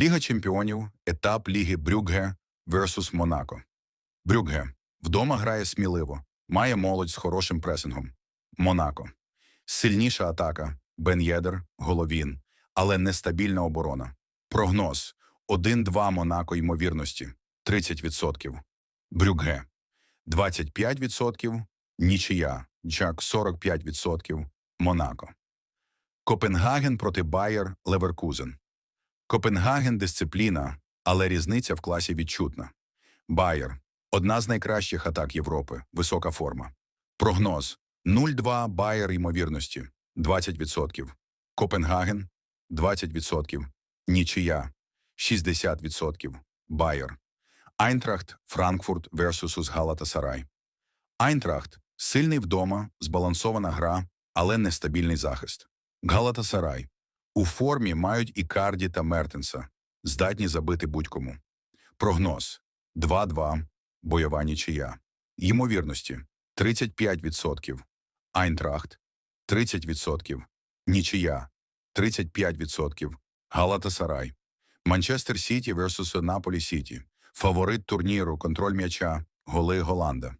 Ліга чемпіонів, етап Ліги Брюгге versus Монако. Брюгге вдома грає сміливо, має молодь з хорошим пресингом. Монако сильніша атака, Бен Єдер, Головін, але нестабільна оборона. Прогноз 1-2 Монако ймовірності 30%. Брюгге 25%, нічия, Джак 45%, Монако. Копенгаген проти Байер Леверкузен. Копенгаген дисципліна, але різниця в класі відчутна. Байер одна з найкращих атак Європи, висока форма. Прогноз 0-2 Байер ймовірності 20%. Копенгаген 20%. Нічия 60%. Байер. Айнтрахт Франкфурт versus Галатасарай. Айнтрахт сильний вдома, збалансована гра, але нестабільний захист. Галатасарай у формі мають і Карді та Мертенса, здатні забити будь-кому. Прогноз 2-2, бойова нічия. Ймовірності 35%, Айнтрахт 30%, нічия 35%, Галатасарай. Манчестер Сіті versus Наполі Сіті. Фаворит турніру, контроль м'яча, голи Голланда.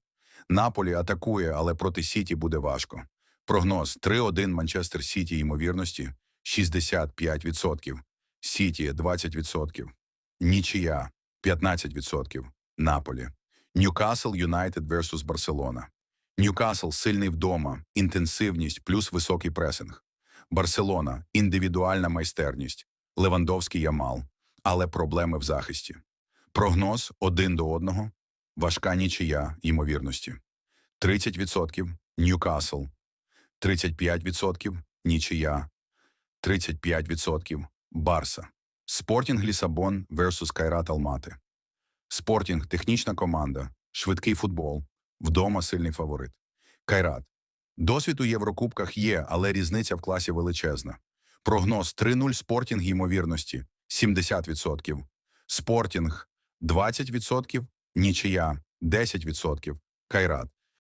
Наполі атакує, але проти Сіті буде важко. Прогноз 3-1 Манчестер Сіті ймовірності 65%, Сіті 20%, Нічия 15%, Наполі. Ньюкасл Юнайтед versus Барселона. Ньюкасл сильний вдома, інтенсивність плюс високий пресинг. Барселона індивідуальна майстерність, Левандовський Ямал, але проблеми в захисті. Прогноз один до одного, важка нічия ймовірності. 30% Ньюкасл, 35% нічия, 35% Барса. Спортінг Лісабон versus Кайрат Алмати. Спортінг технічна команда, швидкий футбол, вдома сильний фаворит. Кайрат. Досвід у Єврокубках є, але різниця в класі величезна. Прогноз 3-0 Спортінг ймовірності 70%. Спортінг 20%, нічия 10%, Кайрат